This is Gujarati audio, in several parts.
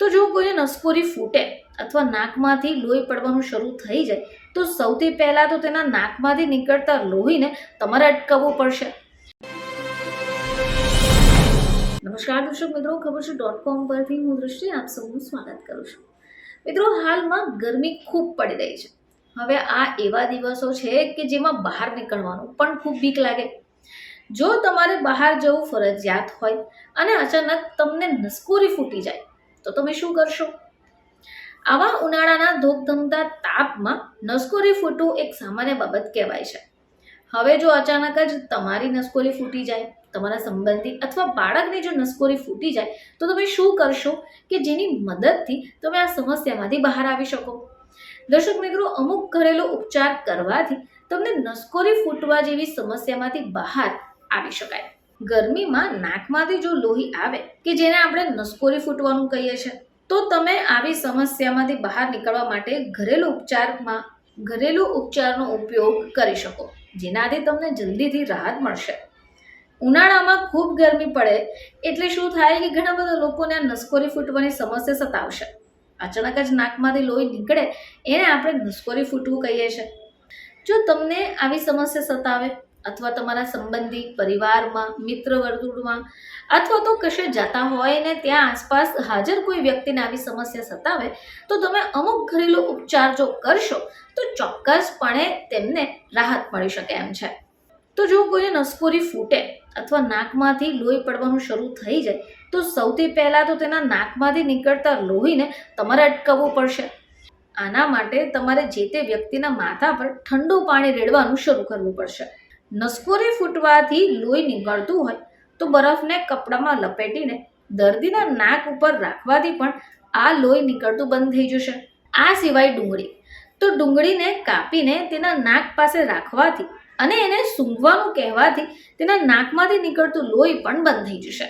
તો જો કોઈને નસકોરી ફૂટે અથવા નાકમાંથી લોહી પડવાનું શરૂ થઈ જાય, તો સૌથી પહેલાં તો તેના નાકમાંથી નીકળતા લોહીને તમારે અટકાવવું પડશે. નમસ્કાર દર્શક મિત્રો, ખબર છે ડોટ કોમ પરથી હું દૃષ્ટિ આપ સૌનું સ્વાગત કરું છું. મિત્રો, હાલમાં ગરમી ખૂબ પડી રહી છે. હવે આ એવા દિવસો છે કે જેમાં બહાર નીકળવાનું પણ ખૂબ બીક લાગે. જો તમારે બહાર જવું ફરજિયાત હોય અને અચાનક તમને નસકોરી ફૂટી જાય તો તમે શું કરશો? આવા ઉનાળાના ધોકધમતા તાપમાં નસકોરી ફૂટવું એક સામાન્ય બાબત કહેવાય છે. હવે જો અચાનક જ તમારી નસકોરી ફૂટી જાય, તમારા સંબંધી અથવા બાળકની જો નસકોરી ફૂટી જાય, તો તમે શું કરશો કે જેની મદદથી તમે આ સમસ્યામાંથી બહાર આવી શકો? દર્શક મિત્રો, અમુક ઘરેલું ઉપચાર કરવાથી તમને નસકોરી ફૂટવા જેવી સમસ્યામાંથી બહાર આવી શકાય. ગરમીમાં નાકમાંથી જો લોહી આવે, કે જેને આપણે નસકોરી ફૂટવાનું કહીએ છીએ, તો તમે આવી સમસ્યામાંથી બહાર નીકળવા માટે ઘરેલું ઉપચારમાં, ઘરેલું ઉપચારનો ઉપયોગ કરી શકો, જેનાથી તમને જલ્દીથી રાહત મળશે. ઉનાળામાં ખૂબ ગરમી પડે, એટલે શું થાય કે ઘણા બધા લોકોને આ નસકોરી ફૂટવાની સમસ્યા સતાવશે. અચાનક જ નાકમાંથી લોહી નીકળે, એને આપણે નસકોરી ફૂટવું કહીએ છીએ. જો તમને આવી સમસ્યા સતાવે અથવા તમારા સંબંધી, પરિવારમાં, મિત્ર વર્તુળમાં, અથવા તો કશે જતા હોય ને ત્યાં આસપાસ હાજર કોઈ વ્યક્તિને આવી સમસ્યા સતાવે, તો તમે અમુક ઘરેલું ઉપચાર જો કરશો, તો ચોક્કસપણે તેમને રાહત મળી શકે એમ છે. તો જો કોઈને નસકોરી ફૂટે અથવા નાકમાંથી લોહી પડવાનું શરૂ થઈ જાય, તો સૌથી પહેલાં તો તેના નાકમાંથી નીકળતા લોહીને તમારે અટકાવવું પડશે. આના માટે તમારે જે તે વ્યક્તિના માથા પર ઠંડુ પાણી રેડવાનું શરૂ કરવું પડશે. નસકોરી ફૂટવાથી લોહી નીકળતું હોય તો બરફને કપડામાં લપેટીને દર્દીના નાક ઉપર રાખવાથી પણ આ લોહી નીકળતું બંધ થઈ જશે. આ સિવાય ડુંગળી. તો ડુંગળીને કાપીને તેના નાક પાસે રાખવાથી અને એને સૂંઘવાનું કહેવાથી તેના નાકમાંથી નીકળતું લોહી પણ બંધ થઈ જશે.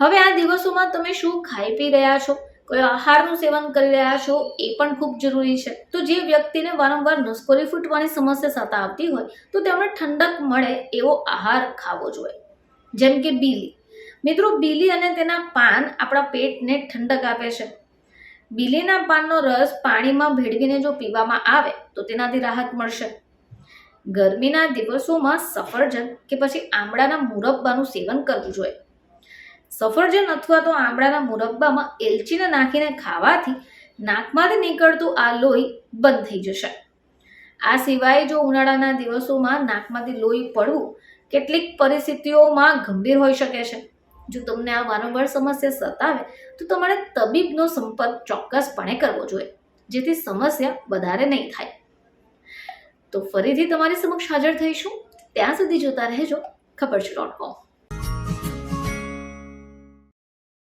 હવે આ દિવસોમાં તમે શું ખાઈ પી રહ્યા છો? કોઈ આહારનું સેવન કરી રહ્યા છો એ પણ ખૂબ જરૂરી છે. તો જે વ્યક્તિને વારંવાર નસકોરી ફૂટવાની સમસ્યા સતાવતી હોય, તો તેમણે ઠંડક મળે એવો આહાર ખાવો જોઈએ. જેમ કે બીલી. મિત્રો, બીલી અને તેના પાન આપણા પેટને ઠંડક આપે છે. બીલીના પાનનો રસ પાણીમાં ભેળવીને જો પીવામાં આવે, તો તેનાથી રાહત મળશે. ગરમીના દિવસોમાં સફરજન કે પછી આમળાના મુરબ્બાનું સેવન કરવું જોઈએ. સફરજન અથવા તો આમળાના મુરબ્બામાં એલચીને નાખીને ખાવાથી નાકમાંથી નીકળતું આ લોહી બંધ થઈ જશે. આ સિવાય જો ઉનાળાના દિવસોમાં નાકમાંથી લોહી પડવું કેટલીક પરિસ્થિતિઓમાં ગંભીર હોઈ શકે છે. જો તમને આ વારંવાર સમસ્યા સતાવે, તો તમારે તબીબનો સંપર્ક ચોક્કસપણે કરવો જોઈએ, જેથી સમસ્યા વધારે નહીં થાય. તો ફરીથી તમારી સમક્ષ હાજર થઈશું. ત્યાં સુધી જોતા રહેજો. ખબર છે ડોટ કોમ